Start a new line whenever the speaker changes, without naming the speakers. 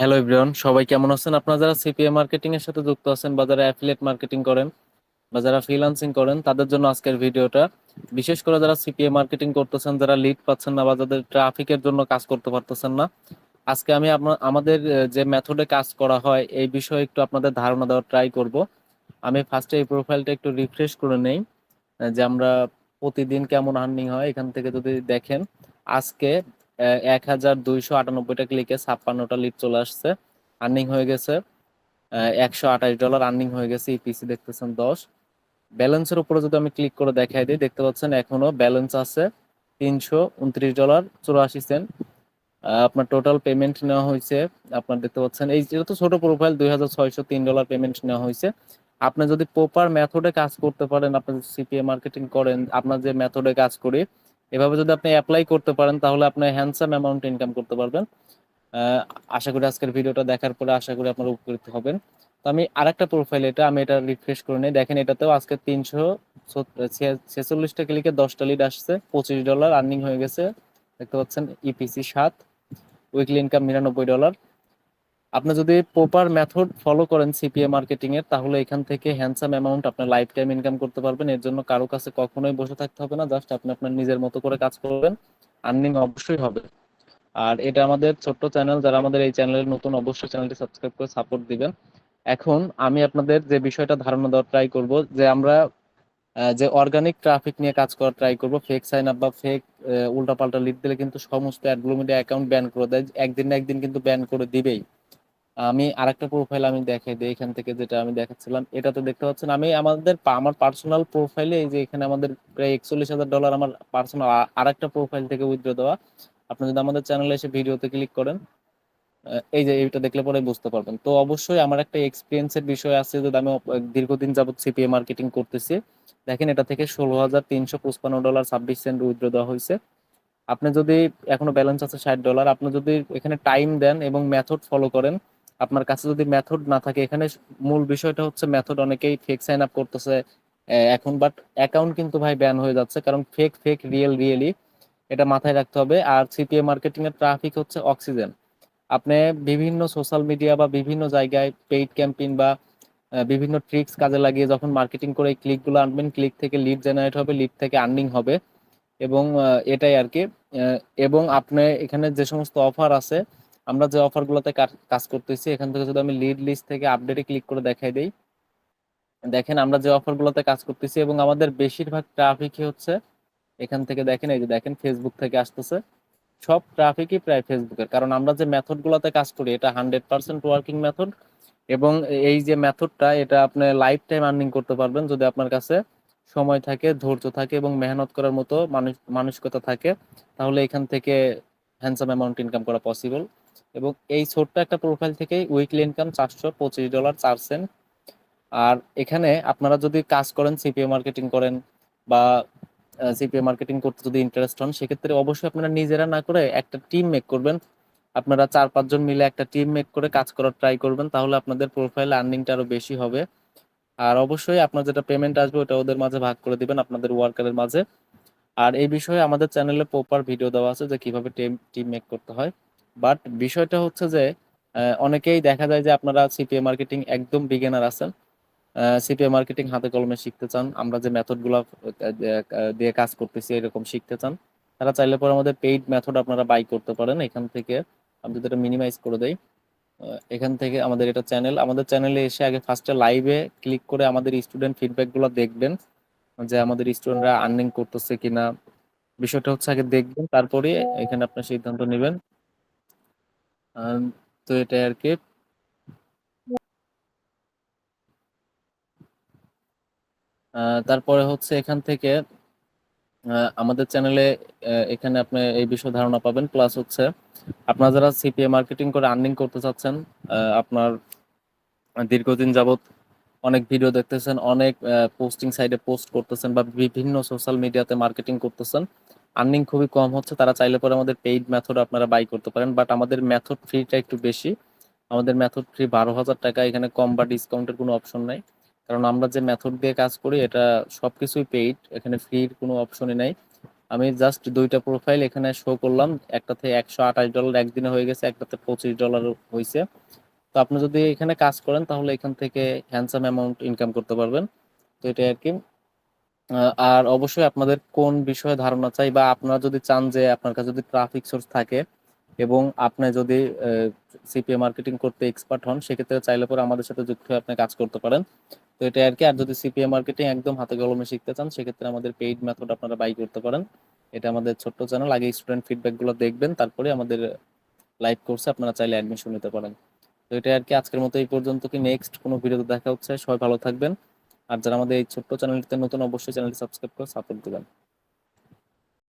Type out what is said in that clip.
Hello everyone সবাই কেমন আছেন? আপনারা যারা সিপিএ মার্কেটিং এর সাথে যুক্ত আছেন বা যারা অ্যাফিলিয়েট মার্কেটিং করেন বা যারা ফ্রিল্যান্সিং করেন, তাদের জন্য আজকের ভিডিওটা। বিশেষ করে যারা সিপিএ মার্কেটিং করতেছেন, যারা লিড পাচ্ছেন না বা যাদের ট্রাফিকের জন্য কাজ করতে পারতেছেন না, আজকে আমি আমাদের যে মেথডে কাজ করা হয়, এই বিষয়ে একটু আপনাদের ধারণা দেওয়ার ট্রাই করব। আমি ফার্স্টে এই প্রোফাইলটা একটু রিফ্রেশ করে নেই যে আমরা প্রতিদিন কেমন আর্নিং হয়, এখান থেকে যদি দেখেন, আজকে এক হাজার দুইশো আটানব্বইটা ক্লিকে ছাপ্পান্নটা লিড চলে আসছে। আর্নিং হয়ে গেছে একশো আঠাশ ডলার আর্নিং হয়ে গেছে ইপিসি দেখতেছেন দশ। ব্যালেন্সের উপরে যদি আমি ক্লিক করে দেখাই দিই, দেখতে পাচ্ছেন এখনও ব্যালেন্স আছে তিনশো উনত্রিশ ডলার চুরাশি সেন্ট আপনার টোটাল পেমেন্ট নেওয়া হয়েছে, আপনার দেখতে পাচ্ছেন, এই যেটা তো ছোট প্রোফাইল দুই হাজার ছয়শো তিন ডলার পেমেন্ট নেওয়া হয়েছে। আপনি যদি প্রপার মেথডে কাজ করতে পারেন আপনি সিপিএ মার্কেটিং করেন, আপনার যে মেথডে কাজ করি এভাবে যদি আপনি অ্যাপ্লাই করতে পারেন, তাহলে আপনি হ্যান্ডসাম অ্যামাউন্ট ইনকাম করতে পারবেন। আশা করি আজকের ভিডিওটা দেখার পরে আশা করি আপনারা উপকৃত হবেন। তো আমি আরেকটা প্রোফাইল এটা আমি এটা রিফ্রেশ করে নিই। দেখেন, এটাতেও আজকে তিনশো ছেচল্লিশটা ক্লিকে দশটা লিড আসছে। পঁচিশ ডলার আর্নিং হয়ে গেছে। দেখতে পাচ্ছেন ইপিসি সাত। উইকলি ইনকাম নিরানব্বই ডলার আপনি যদি প্রপার মেথড ফলো করেন সিপিএ মার্কেটিং এর, তাহলে এখান থেকে হ্যান্ডসাম অ্যামাউন্ট আপনার লাইফ টাইম ইনকাম করতে পারবেন। এর জন্য কারও কাছে কখনোই বসে থাকতে হবে না জাস্ট আপনি আপনার নিজের মতো করে কাজ করবেন আর্নিং অবশ্যই হবে। আর এটা আমাদের ছোট্ট চ্যানেল যারা আমাদের এই চ্যানেলের নতুন, অবশ্যই চ্যানেলটি সাবস্ক্রাইব করে সাপোর্ট দিবেন। এখন আমি আপনাদের যে বিষয়টা ধারণা দেওয়ার ট্রাই করব, যে আমরা যে অর্গানিক ট্রাফিক নিয়ে কাজ করার ট্রাই করব ফেক সাইন আপ বা ফেক উল্টাপাল্টা লিড দিলে কিন্তু সমস্ত অ্যাডগুলো মিডিয়া অ্যাকাউন্ট ব্যান করে দেয়। একদিন না একদিন কিন্তু ব্যান করে দিবেই। আমি আরেকটা প্রোফাইল আমি দেখাই দিই, এখান থেকে যেটা আমি দেখাচ্ছিলাম, এটাতে দেখতে পাচ্ছেন আমি আমাদের আমার পার্সোনাল প্রোফাইলে এই যে এখানে আমাদের প্রায় একচল্লিশ হাজার ডলার আমার পার্সোনাল আরেকটা প্রোফাইল থেকে উইথড্র দেওয়া। আপনি যদি আমাদের চ্যানেলে এসে ভিডিওতে ক্লিক করেন এই যে এইটা দেখলে পরে বুঝতে পারবেন। তো অবশ্যই আমার একটা এক্সপিরিয়েন্সের বিষয় আছে, যদি আমি দীর্ঘদিন যাবৎ সিপিএ মার্কেটিং করতেছি। দেখেন এটা থেকে ষোলো হাজার তিনশো পঁচপান্ন ডলার ছাব্বিশ সেন্ট উইথড্র দেওয়া হয়েছে। আপনি যদি এখনও ব্যালেন্স আছে ষাট ডলার আপনি যদি এখানে টাইম দেন এবং মেথড ফলো করেন আপনার কাছে যদি মেথড না থাকে, এখানে মূল বিষয়টা হচ্ছে মেথড অনেকেই ফেক সাইন আপ করতেছে এখন বাট অ্যাকাউন্ট কিন্তু ভাই ব্যান হয়ে যাচ্ছে, কারণ ফেক ফেক রিয়েল রিয়েলি এটা মাথায় রাখতে হবে। আর সিপিএ মার্কেটিং এর ট্রাফিক হচ্ছে অক্সিজেন আপনি বিভিন্ন সোশ্যাল মিডিয়া বা বিভিন্ন জায়গায় পেইড ক্যাম্পেইন বা বিভিন্ন ট্রিক্স কাজে লাগিয়ে যখন মার্কেটিং করে ক্লিকগুলো আনবেন ক্লিক থেকে লিড জেনারেট হবে লিড থেকে আর্নিং হবে। এবং এটাই আর কি এবং আপনি এখানে যে সমস্ত অফার আছে আমরা যে অফারগুলোতে কাজ করতেছি, এখান থেকে যদি আমি লিড লিস্ট থেকে আপডেটে ক্লিক করে দেখাই দেই। দেখেন আমরা যে অফারগুলোতে কাজ করতেছি এবং আমাদের বেশিরভাগ ট্রাফিকই হচ্ছে, এখান থেকে দেখেন, এই যে দেখেন ফেসবুক থেকে আসতেছে। সব ট্রাফিকই প্রায় ফেসবুকের কারণ আমরা যে মেথড গুলোতে কাজ করি, এটা হান্ড্রেড পার্সেন্ট ওয়ার্কিং মেথড এবং এই যে মেথডটা এটা আপনি লাইফ টাইম আর্নিং করতে পারবেন যদি আপনার কাছে সময় থাকে, ধৈর্য থাকে এবং মেহনত করার মতো মানুষ, মানসিকতা থাকে, তাহলে এখান থেকে হ্যান্ডসাম অ্যামাউন্ট ইনকাম করা পসিবল এবং এই ছোট্ট একটা প্রোফাইল থেকে উইকলি ইনকাম চারশো পঁচিশ ডলার চার সেন্ট আর এখানে আপনারা যদি কাজ করেন সিপিএ মার্কেটিং করেন বা সিপিএ মার্কেটিং করতে যদি ইন্টারেস্ট হন, সেক্ষেত্রে অবশ্যই আপনারা নিজেরা না করে একটা টিম মেক করবেন। আপনারা চার পাঁচজন মিলে একটা টিম মেক করে কাজ করার ট্রাই করবেন, তাহলে আপনাদের প্রোফাইল আর্নিংটা আরও বেশি হবে। আর অবশ্যই আপনার যেটা পেমেন্ট আসবে, ওটা ওদের মাঝে ভাগ করে দিবেন, আপনাদের ওয়ার্কারের মাঝে। আর এই বিষয়ে আমাদের চ্যানেলে প্রপার ভিডিও দেওয়া আছে যে কীভাবে টিম টিম মেক করতে হয়। বাট বিষয়টা হচ্ছে যে অনেকেই দেখা যায় যে আপনারা সিপিএ মার্কেটিং একদম বিগিনার আছেন। সিপিএ মার্কেটিং হাতে কলমে শিখতে চান। আমরা যে মেথডগুলা দিয়ে কাজ করতেছি এরকম শিখতে চান। তারা চাইলে পরে আমাদের পেইড মেথড আপনারা বাই করতে পারেন। এখান থেকে আমি যদি এটা মিনিমাইজ করে দেই এখান থেকে আমাদের এটা চ্যানেল আমাদের চ্যানেলে এসে আগে ফার্স্টে লাইভে ক্লিক করে আমাদের স্টুডেন্ট ফিডব্যাকগুলো দেখবেন, যে আমাদের স্টুডেন্টরা আর্নিং করতেছে কিনা। বিষয়টা হচ্ছে আগে দেখবেন, তারপরে এখানে আপনার সিদ্ধান্ত নেবেন। তো এটাই আর কি। তারপরে হচ্ছে এখান থেকে আমাদের চ্যানেলে এখানে আপনি এই বিষয়ে ধারণা পাবেন। প্লাস হচ্ছে, আপনারা যারা সিপিএ মার্কেটিং করে আর্নিং করতে চাচ্ছেন আপনার দীর্ঘদিন যাবত অনেক ভিডিও দেখতেছেন, অনেক পোস্টিং সাইডে পোস্ট করতেছেন বা বিভিন্ন সোশ্যাল মিডিয়াতে মার্কেটিং করতেছেন আর্নিং খুবই কম হচ্ছে, তারা চাইলে পরে আমাদের পেইড মেথড আপনারা বাই করতে পারেন বাট আমাদের মেথড ফ্রিটা একটু বেশি। আমাদের মেথড ফ্রি বারো হাজার টাকা, এখানে কম বা ডিসকাউন্টের কোনো অপশন নাই। কারণ আমরা যে মেথড দিয়ে কাজ করি, এটা সবকিছুই পেইড এখানে ফ্রির কোনো অপশনই নাই। আমি জাস্ট দুইটা প্রোফাইল এখানে শো করলাম, একটাতে একশো আঠাশ ডলার একদিনে হয়ে গেছে, একটাতে পঁচিশ ডলার হয়েছে তো আপনি যদি এখানে কাজ করেন, তাহলে এখান থেকে হ্যান্ডসাম অ্যামাউন্ট ইনকাম করতে পারবেন। তো এটা আর কি। আর অবশ্যই আপনাদের কোন বিষয়ে ধারণা চাই বা আপনারা যদি চান যে আপনার কাছে যদি ট্রাফিক সোর্স থাকে এবং আপনি যদি সিপিএ মার্কেটিং করতে এক্সপার্ট হন, সেক্ষেত্রে চাইলে পরে আমাদের সাথে যুক্ত হয়ে আপনি কাজ করতে পারেন। তো এটা আর কি। আর যদি সিপিএ মার্কেটিং একদম হাতে কলমে শিখতে চান, সেক্ষেত্রে আমাদের পেইড মেথড আপনারা বাই করতে পারেন। এটা আমাদের ছোট্ট চ্যানেল আগে স্টুডেন্ট ফিডব্যাকগুলো দেখবেন, তারপরে আমাদের লাইভ কোর্সে আপনারা চাইলে অ্যাডমিশন নিতে পারেন। তো এটা আর কি। আজকের মতো এই পর্যন্ত কি? নেক্সট কোনো ভিডিওতে দেখা হচ্ছে। সবাই ভালো থাকবেন। আর যারা আমাদের এই ছোট্ট চ্যানেলটিতে নতুন অবশ্যই চ্যানেলটি সাবস্ক্রাইব করে সাপোর্ট দিবেন।